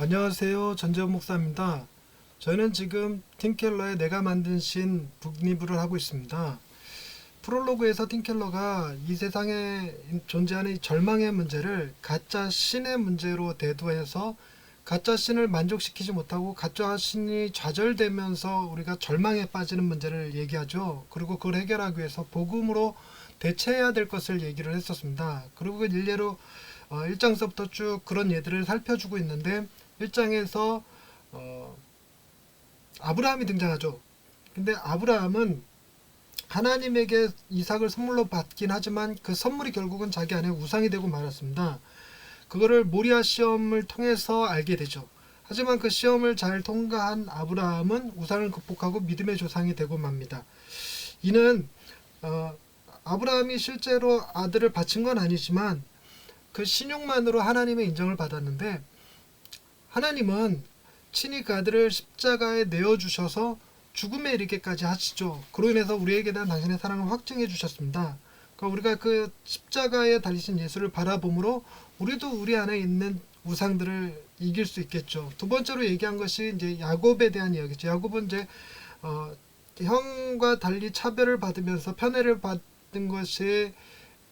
안녕하세요. 전재원 목사입니다. 저는 지금 팀켈러의 내가 만든 신 북리뷰를 하고 있습니다. 프롤로그에서 팀켈러가 이 세상에 존재하는 이 절망의 문제를 가짜 신의 문제로 대두해서 가짜 신을 만족시키지 못하고 가짜 신이 좌절되면서 우리가 절망에 빠지는 문제를 얘기하죠. 그리고 그걸 해결하기 위해서 복음으로 대체해야 될 것을 얘기를 했었습니다. 그리고 그 일례로 어, 1장서부터 쭉 그런 예들을 살펴주고 있는데 1장에서 어, 아브라함이 등장하죠. 근데 아브라함은 하나님에게 이삭을 선물로 받긴 하지만 그 선물이 결국은 자기 안에 우상이 되고 말았습니다. 그거를 모리아 시험을 통해서 알게 되죠. 하지만 그 시험을 잘 통과한 아브라함은 우상을 극복하고 믿음의 조상이 되고 맙니다. 이는 어, 아브라함이 실제로 아들을 바친 건 아니지만 그 신용만으로 하나님의 인정을 받았는데 하나님은 친히 그 아들을 십자가에 내어 주셔서 죽음에 이르게까지 하시죠. 그로 인해서 우리에게 대한 당신의 사랑을 확증해 주셨습니다. 그러니까 우리가 그 십자가에 달리신 예수를 바라봄으로 우리도 우리 안에 있는 우상들을 이길 수 있겠죠. 두 번째로 얘기한 것이 이제 야곱에 대한 이야기죠. 야곱은 이제 어, 형과 달리 차별을 받으면서 편애를 받은 것이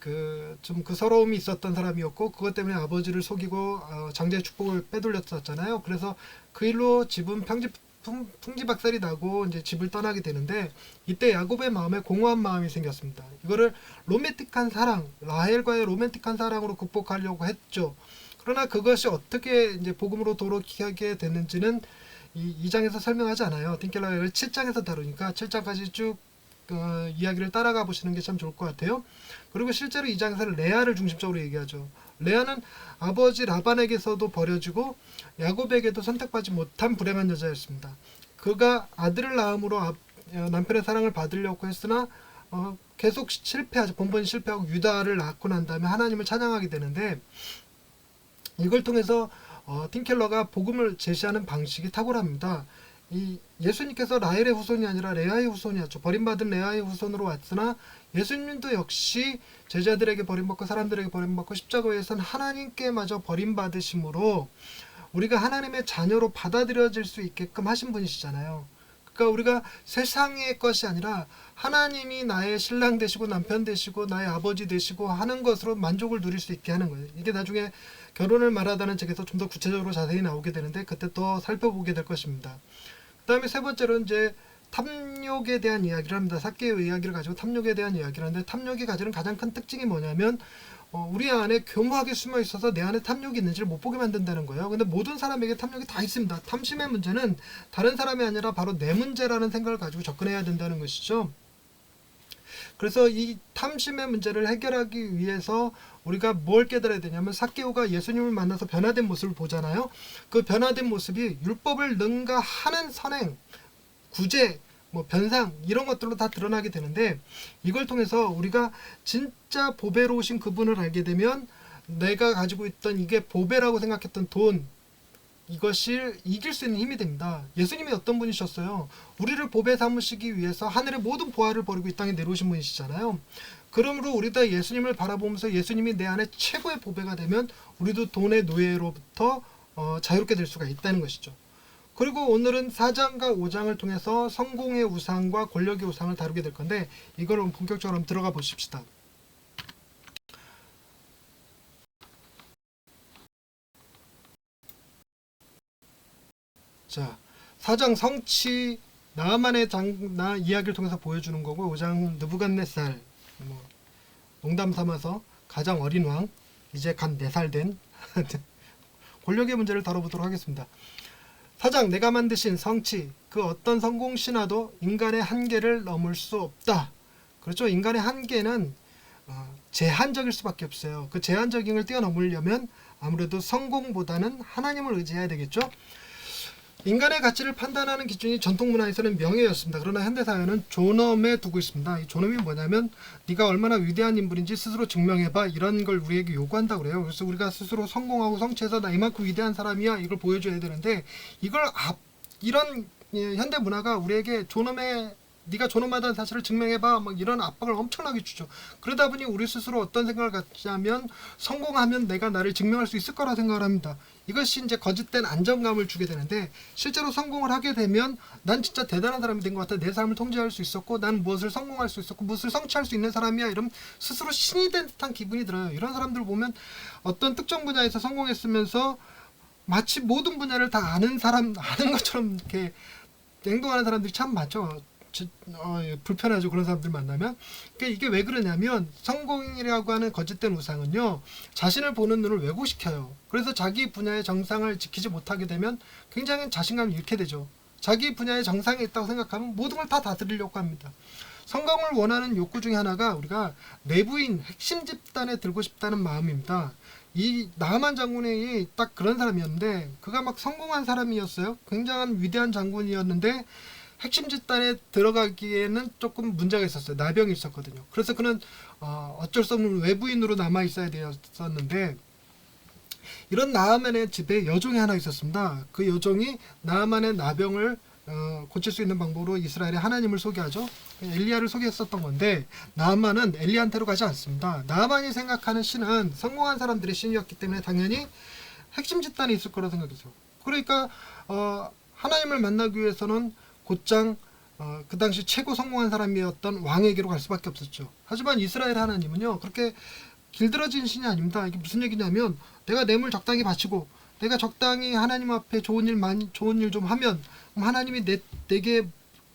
그좀그 서러움이 있었던 사람이었고 그것 때문에 아버지를 속이고 어, 장자의 축복을 빼돌렸었잖아요. 그래서 그 일로 집은 평지 풍, 풍지박살이 나고 이제 집을 떠나게 되는데 이때 야곱의 마음에 공허한 마음이 생겼습니다. 이거를 로맨틱한 사랑, 라헬과의 로맨틱한 사랑으로 극복하려고 했죠. 그러나 그것이 어떻게 이제 복음으로 도록하게 됐는지는 이 2장에서 설명하지 않아요. 틴켈러가 이걸 7장에서 다루니까 7장까지 쭉 어, 이야기를 따라가 보시는 게 참 좋을 것 같아요. 그리고 실제로 2장에서는 레아를 중심적으로 얘기하죠. 레아는 아버지 라반에게서도 버려지고 야곱에게도 선택받지 못한 불행한 여자였습니다. 그가 아들을 낳음으로 아- 어, 남편의 사랑을 받으려고 했으나 어, 계속 실패하죠. 번번이 실패하고 유다를 낳고 난 다음에 하나님을 찬양하게 되는데 이걸 통해서 어, 팀켈러가 복음을 제시하는 방식이 탁월합니다. 이 예수님께서 라헬의 후손이 아니라 레아의 후손이었죠. 버림받은 레아의 후손으로 왔으나 예수님도 역시 제자들에게 버림받고 사람들에게 버림받고 십자가에선 하나님께마저 버림받으심으로 우리가 하나님의 자녀로 받아들여질 수 있게끔 하신 분이시잖아요. 그러니까 우리가 세상의 것이 아니라 하나님이 나의 신랑 되시고 남편 되시고 나의 아버지 되시고 하는 것으로 만족을 누릴 수 있게 하는 거예요. 이게 나중에 결혼을 말하다는 책에서 좀 더 구체적으로 자세히 나오게 되는데 그때 또 살펴보게 될 것입니다. 그다음에 세 번째로 이제 탐욕에 대한 이야기를 합니다. 사케의 이야기를 가지고 탐욕에 대한 이야기를 하는데 탐욕이 가지는 가장 큰 특징이 뭐냐면 어, 우리 안에 교묘하게 숨어 있어서 내 안에 탐욕이 있는지를 못 보게 만든다는 거예요. 근데 모든 사람에게 탐욕이 다 있습니다. 탐심의 문제는 다른 사람이 아니라 바로 내 문제라는 생각을 가지고 접근해야 된다는 것이죠. 그래서 이 탐심의 문제를 해결하기 위해서 우리가 뭘 깨달아야 되냐면 사케오가 예수님을 만나서 변화된 모습을 보잖아요. 그 변화된 모습이 율법을 능가하는 선행, 구제, 뭐 변상 이런 것들로 다 드러나게 되는데 이걸 통해서 우리가 진짜 보배로우신 그분을 알게 되면 내가 가지고 있던 이게 보배라고 생각했던 돈 이것을 이길 수 있는 힘이 됩니다. 예수님이 어떤 분이셨어요? 우리를 보배 삼으시기 위해서 하늘의 모든 보화를 버리고 이 땅에 내려오신 분이시잖아요. 그러므로 우리가 예수님을 바라보면서 예수님이 내 안에 최고의 보배가 되면 우리도 돈의 노예로부터 어, 자유롭게 될 수가 있다는 것이죠. 그리고 오늘은 4장과 5장을 통해서 성공의 우상과 권력의 우상을 다루게 될 건데 이걸 본격적으로 들어가 보십시다. 자, 4장 성취 나만의 장나 이야기를 통해서 보여주는 거고 5장 느부갓네살 뭐 농담 삼아서 가장 어린 왕 이제 갓 4살 된 권력의 문제를 다뤄보도록 하겠습니다. 사장 내가 만드신 성취 그 어떤 성공 신화도 인간의 한계를 넘을 수 없다. 그렇죠. 인간의 한계는 어, 제한적일 수밖에 없어요. 그 제한적인 걸 뛰어넘으려면 아무래도 성공보다는 하나님을 의지해야 되겠죠. 인간의 가치를 판단하는 기준이 전통 문화에서는 명예였습니다. 그러나 현대 사회는 존엄에 두고 있습니다. 이 존엄이 뭐냐면 네가 얼마나 위대한 인물인지 스스로 증명해봐 이런 걸 우리에게 요구한다 그래요. 그래서 우리가 스스로 성공하고 성취해서 나 이만큼 위대한 사람이야 이걸 보여줘야 되는데 이걸 앞 이런 예, 현대 문화가 우리에게 존엄의 네가 존엄하다는 사실을 증명해봐 막 이런 압박을 엄청나게 주죠. 그러다 보니 우리 스스로 어떤 생각을 갖냐면 성공하면 내가 나를 증명할 수 있을 거라 생각을 합니다. 이것이 이제 거짓된 안정감을 주게 되는데 실제로 성공을 하게 되면 난 진짜 대단한 사람이 된 것 같아. 내 삶을 통제할 수 있었고 난 무엇을 성공할 수 있었고 무엇을 성취할 수 있는 사람이야. 이런 스스로 신이 된 듯한 기분이 들어요. 이런 사람들 보면 어떤 특정 분야에서 성공했으면서 마치 모든 분야를 다 아는 사람 아는 것처럼 이렇게 행동하는 사람들이 참 많죠. 지- 어, 예, 불편하죠. 그런 사람들 만나면. 그러니까 이게 왜 그러냐면 성공이라고 하는 거짓된 우상은요 자신을 보는 눈을 왜곡시켜요. 그래서 자기 분야의 정상을 지키지 못하게 되면 굉장히 자신감을 잃게 되죠. 자기 분야의 정상에 있다고 생각하면 모든 걸 다 다스리려고 합니다. 성공을 원하는 욕구 중에 하나가 우리가 내부인 핵심 집단에 들고 싶다는 마음입니다. 이 나만 장군이 딱 그런 사람이었는데 그가 막 성공한 사람이었어요. 굉장한 위대한 장군이었는데 핵심 집단에 들어가기에는 조금 문제가 있었어요. 나병이 있었거든요. 그래서 그는 어, 어쩔 수 없는 외부인으로 남아 있어야 되었었는데 이런 나아만의 집에 여종이 하나 있었습니다. 그 여종이 나아만의 나병을 어, 고칠 수 있는 방법으로 이스라엘의 하나님을 소개하죠. 엘리야를 소개했었던 건데 나아만은 엘리한테로 가지 않습니다. 나아만이 생각하는 신은 성공한 사람들의 신이었기 때문에 당연히 핵심 집단이 있을 거라 생각했어요. 그러니까 어, 하나님을 만나기 위해서는 곧장 어, 그 당시 최고 성공한 사람이었던 왕에게로 갈 수밖에 없었죠. 하지만 이스라엘 하나님은요 그렇게 길들어진 신이 아닙니다. 이게 무슨 얘기냐면 내가 뇌물 적당히 바치고 내가 적당히 하나님 앞에 좋은 일 많이 좋은 일 좀 하면 하나님이 내 내게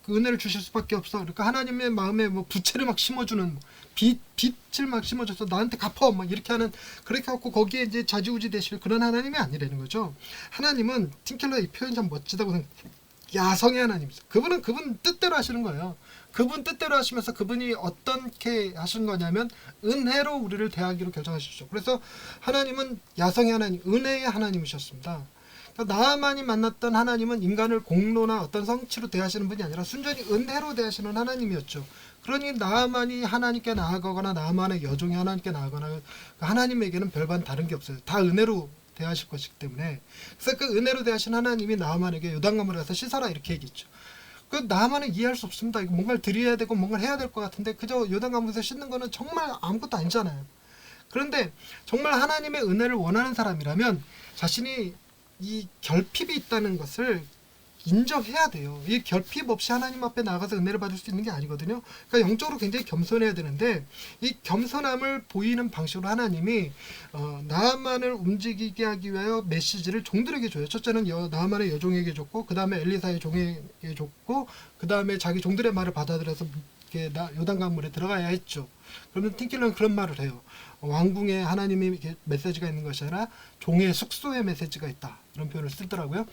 그 은혜를 주실 수밖에 없어. 그러니까 하나님의 마음에 뭐 부채를 막 심어주는 빛 빛을 막 심어줘서 나한테 갚어 막 이렇게 하는 그렇게 갖고 거기에 이제 자지우지 되실 그런 하나님이 아니라는 거죠. 하나님은 틴켈러의 이 표현 참 멋지다고 생각해요. 야성의 하나님이죠. 그분은 그분 뜻대로 하시는 거예요. 그분 뜻대로 하시면서 그분이 어떻게 하신 거냐면 은혜로 우리를 대하기로 결정하셨죠. 그래서 하나님은 야성의 하나님, 은혜의 하나님이셨습니다. 그러니까 나만이 만났던 하나님은 인간을 공로나 어떤 성취로 대하시는 분이 아니라 순전히 은혜로 대하시는 하나님이었죠. 그러니 나만이 하나님께 나아가거나 나만의 여종이 하나님께 나아가거나 하나님에게는 별반 다른 게 없어요. 다 은혜로 대하실 것이기 때문에 그래서 그 은혜로 대하신 하나님이 나만에게 요단강물에 가서 씻어라 이렇게 얘기했죠. 그 나만은 이해할 수 없습니다. 이거 뭔가를 드려야 되고 뭔가를 해야 될 것 같은데 그저 요단강물에서 씻는 거는 정말 아무것도 아니잖아요. 그런데 정말 하나님의 은혜를 원하는 사람이라면 자신이 이 결핍이 있다는 것을 인정해야 돼요. 이 결핍 없이 하나님 앞에 나가서 은혜를 받을 수 있는 게 아니거든요. 그러니까 영적으로 굉장히 겸손해야 되는데 이 겸손함을 보이는 방식으로 하나님이 어, 나만을 움직이게 하기 위하여 메시지를 종들에게 줘요. 첫째는 여, 나만의 여종에게 줬고 그 다음에 엘리사의 종에게 줬고 그 다음에 자기 종들의 말을 받아들여서 이렇게 나, 요단강 물에 들어가야 했죠. 그러면 틴킬러는 그런 말을 해요. 왕궁에 이렇게 메시지가 있는 것이 아니라 종의 숙소에 메시지가 있다. 이런 표현을 쓰더라고요.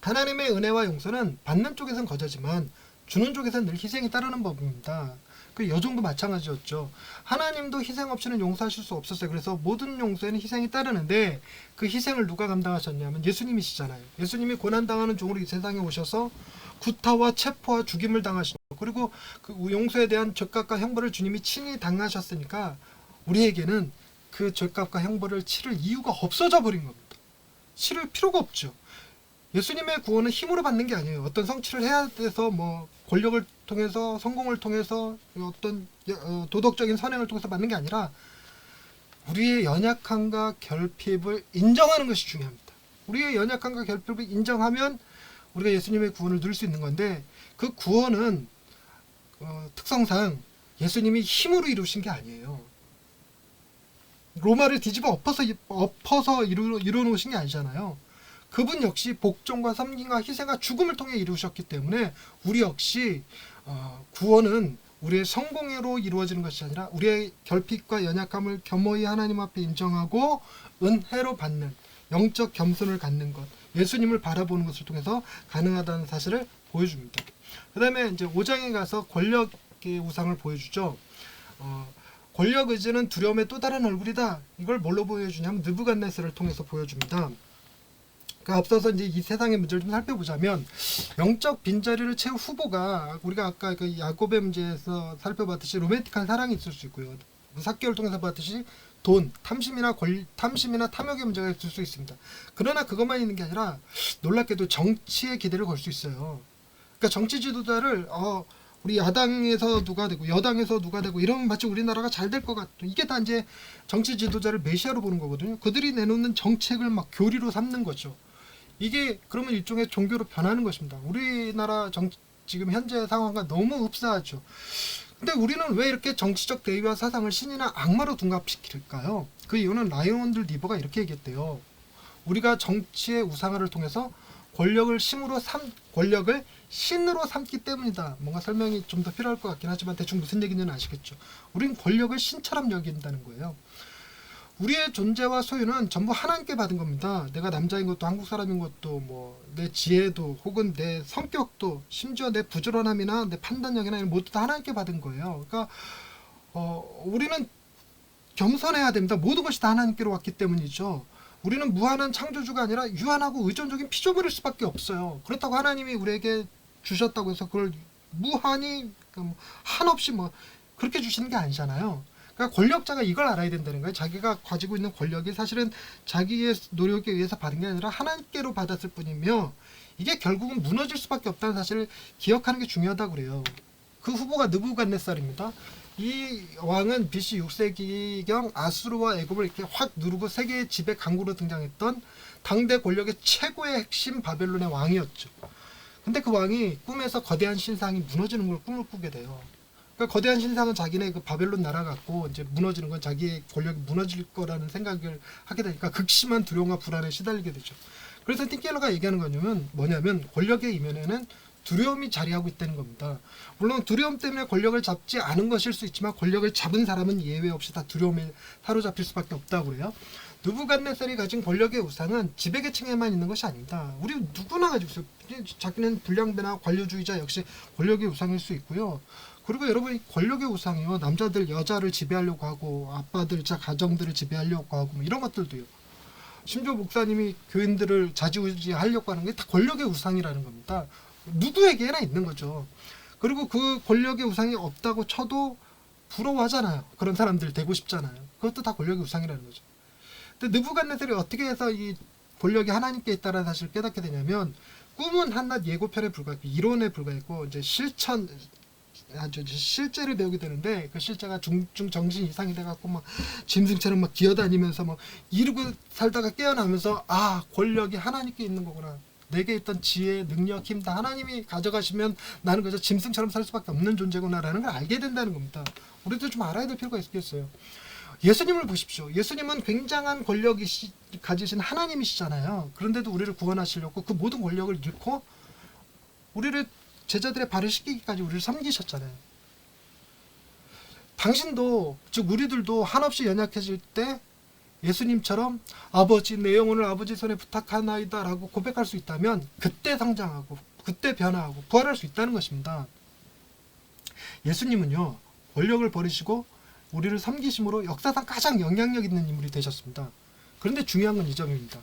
하나님의 은혜와 용서는 받는 쪽에선 거저지만 주는 쪽에선 늘 희생이 따르는 법입니다. 그 여종도 마찬가지였죠. 하나님도 희생 없이는 용서하실 수 없었어요. 그래서 모든 용서에는 희생이 따르는데 그 희생을 누가 감당하셨냐면 예수님이시잖아요. 예수님이 고난당하는 종으로 이 세상에 오셔서 구타와 체포와 죽임을 당하시고 그리고 그 용서에 대한 죄값과 형벌을 주님이 친히 당하셨으니까 우리에게는 그 죄값과 형벌을 치를 이유가 없어져 버린 겁니다. 치를 필요가 없죠. 예수님의 구원은 힘으로 받는 게 아니에요. 어떤 성취를 해야 돼서 뭐 권력을 통해서 성공을 통해서 어떤 어, 도덕적인 선행을 통해서 받는 게 아니라 우리의 연약함과 결핍을 인정하는 것이 중요합니다. 우리의 연약함과 결핍을 인정하면 우리가 예수님의 구원을 누릴 수 있는 건데 그 구원은 어, 특성상 예수님이 힘으로 이루신 게 아니에요. 로마를 뒤집어 엎어서 엎어서 이루, 이루 놓으신 게 아니잖아요. 그분 역시 복종과 섬김과 희생과 죽음을 통해 이루셨기 때문에 우리 역시 어, 구원은 우리의 성공으로 이루어지는 것이 아니라 우리의 결핍과 연약함을 겸허히 하나님 앞에 인정하고 은혜로 받는 영적 겸손을 갖는 것, 예수님을 바라보는 것을 통해서 가능하다는 사실을 보여줍니다. 그 다음에 이제 5장에 가서 권력의 우상을 보여주죠. 어, 권력 의지는 두려움의 또 다른 얼굴이다. 이걸 뭘로 보여주냐면 느부갓네스를 통해서 보여줍니다. 그 앞서서 이제 이 세상의 문제를 좀 살펴보자면 영적 빈자리를 채울 후보가 우리가 아까 그 야곱의 문제에서 살펴봤듯이 로맨틱한 사랑이 있을 수 있고요. 사개를 통해서 봤듯이 돈, 탐심이나 권, 탐심이나 탐욕의 문제가 있을 수 있습니다. 그러나 그것만 있는 게 아니라 놀랍게도 정치에 기대를 걸 수 있어요. 그러니까 정치 지도자를 어, 우리 야당에서 누가 되고 여당에서 누가 되고 이러면 마치 우리나라가 잘 될 것 같아. 이게 다 이제 정치 지도자를 메시아로 보는 거거든요. 그들이 내놓는 정책을 막 교리로 삼는 거죠. 이게 그러면 일종의 종교로 변하는 것입니다. 우리나라 정 지금 현재 상황과 너무 흡사하죠. 근데 우리는 왜 이렇게 정치적 대의와 사상을 신이나 악마로 둔갑시킬까요? 그 이유는 라이온들 리버가 이렇게 얘기했대요. 우리가 정치의 우상화를 통해서 권력을 심으로 삼 권력을 신으로 삼기 때문이다. 뭔가 설명이 좀 더 필요할 것 같긴 하지만 대충 무슨 얘기인지는 아시겠죠. 우린 권력을 신처럼 여긴다는 거예요. 우리의 존재와 소유는 전부 하나님께 받은 겁니다. 내가 남자인 것도 한국 사람인 것도 뭐 내 지혜도 혹은 내 성격도 심지어 내 부지런함이나 내 판단력이나 이런 모두 다 하나님께 받은 거예요. 그러니까 어, 우리는 겸손해야 됩니다. 모든 것이 다 하나님께로 왔기 때문이죠. 우리는 무한한 창조주가 아니라 유한하고 의존적인 피조물일 수밖에 없어요. 그렇다고 하나님이 우리에게 주셨다고 해서 그걸 무한히 그뭐 한없이 뭐 그렇게 주시는 게 아니잖아요. 그러니까 권력자가 이걸 알아야 된다는 거예요. 자기가 가지고 있는 권력이 사실은 자기의 노력에 의해서 받은 게 아니라 하나님께로 받았을 뿐이며 이게 결국은 무너질 수밖에 없다는 사실을 기억하는 게 중요하다고 그래요. 그 후보가 느부갓네살입니다. 이 왕은 BC 6세기경 아수르와 애굽을 이렇게 확 누르고 세계의 지배 강국으로 등장했던 당대 권력의 최고의 핵심 바벨론의 왕이었죠. 근데 그 왕이 꿈에서 거대한 신상이 무너지는 걸 꿈을 꾸게 돼요. 그러니까 거대한 신상은 자기네 그 바벨론 같고 이제 무너지는 건 자기의 권력이 무너질 거라는 생각을 하게 되니까 극심한 두려움과 불안에 시달리게 되죠. 그래서 틴켈러가 얘기하는 거냐면 뭐냐면 권력의 이면에는 두려움이 자리하고 있다는 겁니다. 물론 두려움 때문에 권력을 잡지 않은 것일 수 있지만 권력을 잡은 사람은 예외 없이 다 두려움에 사로잡힐 수밖에 없다고 그래요. 누부갓네살이 가진 권력의 우상은 지배계층에만 있는 것이 아닙니다. 우리 누구나 가지고 있어요. 자기는 불량배나 관료주의자 역시 권력의 우상일 수 있고요. 그리고 여러분 이 권력의 우상이요 남자들 여자를 지배하려고 하고 아빠들 자 가정들을 지배하려고 하고 뭐 이런 것들도요. 심지어 목사님이 교인들을 자지우지 하려고 하는 게 다 권력의 우상이라는 겁니다. 누구에게나 있는 거죠. 그리고 그 권력의 우상이 없다고 쳐도 부러워하잖아요. 그런 사람들 되고 싶잖아요. 그것도 다 권력의 우상이라는 거죠. 근데 느부갓네살이 어떻게 해서 이 권력이 하나님께 있다는 사실을 깨닫게 되냐면 꿈은 한낱 예고편에 불과했고 이론에 불과했고 이제 실천 아주 실제를 배우게 되는데 그 실제가 중증 정신 이상이 돼갖고 막 짐승처럼 막 기어다니면서 막 이러고 살다가 깨어나면서 아 권력이 하나님께 있는 거구나 내게 있던 지혜, 능력, 힘 다 하나님이 가져가시면 나는 그저 짐승처럼 살 수밖에 없는 존재구나라는 걸 알게 된다는 겁니다. 우리도 좀 알아야 될 필요가 있겠어요. 예수님을 보십시오. 예수님은 굉장한 권력이 시- 가지신 하나님이시잖아요. 그런데도 우리를 구원하시려고 그 모든 권력을 잃고 우리를 제자들의 발을 씻기기까지 우리를 섬기셨잖아요. 당신도 즉 우리들도 한없이 연약해질 때 예수님처럼 아버지 내 영혼을 아버지 손에 부탁하나이다라고 고백할 수 있다면 그때 성장하고 그때 변화하고 부활할 수 있다는 것입니다. 예수님은요 권력을 버리시고 우리를 섬기심으로 역사상 가장 영향력 있는 인물이 되셨습니다. 그런데 중요한 건 이 점입니다.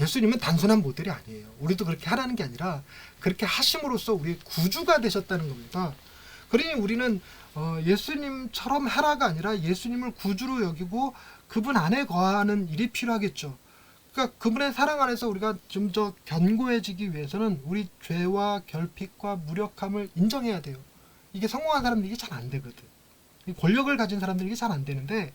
예수님은 단순한 모델이 아니에요. 우리도 그렇게 하라는 게 아니라 그렇게 하심으로써 우리의 구주가 되셨다는 겁니다. 그러니 우리는 어, 예수님처럼 하라가 아니라 예수님을 구주로 여기고 그분 안에 거하는 일이 필요하겠죠. 그러니까 그분의 사랑 안에서 우리가 좀 더 견고해지기 위해서는 우리 죄와 결핍과 무력함을 인정해야 돼요. 이게 성공한 사람들이 잘 안 되거든. 이 권력을 가진 사람들이 잘 안 되는데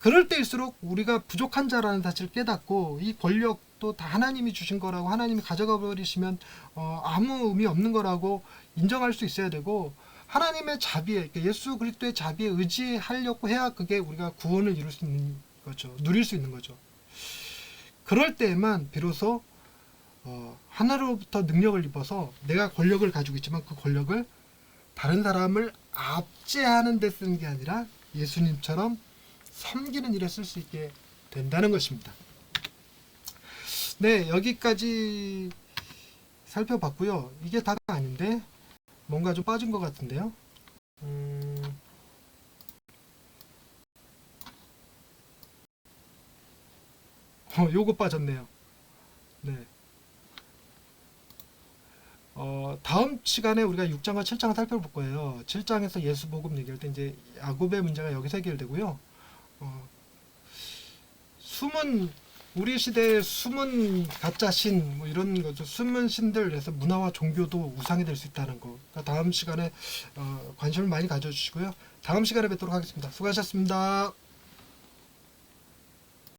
그럴 때일수록 우리가 부족한 자라는 사실을 깨닫고 이 권력도 다 하나님이 주신 거라고 하나님이 가져가 버리시면 어, 아무 의미 없는 거라고 인정할 수 있어야 되고 하나님의 자비에 그러니까 예수 그리스도의 자비에 의지하려고 해야 그게 우리가 구원을 이룰 수 있는 거죠. 누릴 수 있는 거죠. 그럴 때에만 비로소 어, 하나로부터 능력을 입어서 내가 권력을 가지고 있지만 그 권력을 다른 사람을 압제하는 데 쓰는 게 아니라 예수님처럼 섬기는 일에 쓸 수 있게 된다는 것입니다. 네, 여기까지 살펴봤고요. 이게 다가 아닌데 뭔가 좀 빠진 것 같은데요. 음... 어, 요거 빠졌네요. 네. 어, 다음 시간에 우리가 6장과 7장을 살펴볼 거예요. 7장에서 예수 복음 얘기할 때 이제 야곱의 문제가 여기서 해결되고요. 어, 숨은 우리 시대의 숨은 가짜 신, 뭐 이런 거죠. 숨은 신들에서 문화와 종교도 우상이 될 수 있다는 거. 그러니까 다음 시간에 어, 관심을 많이 가져주시고요. 다음 시간에 뵙도록 하겠습니다. 수고하셨습니다.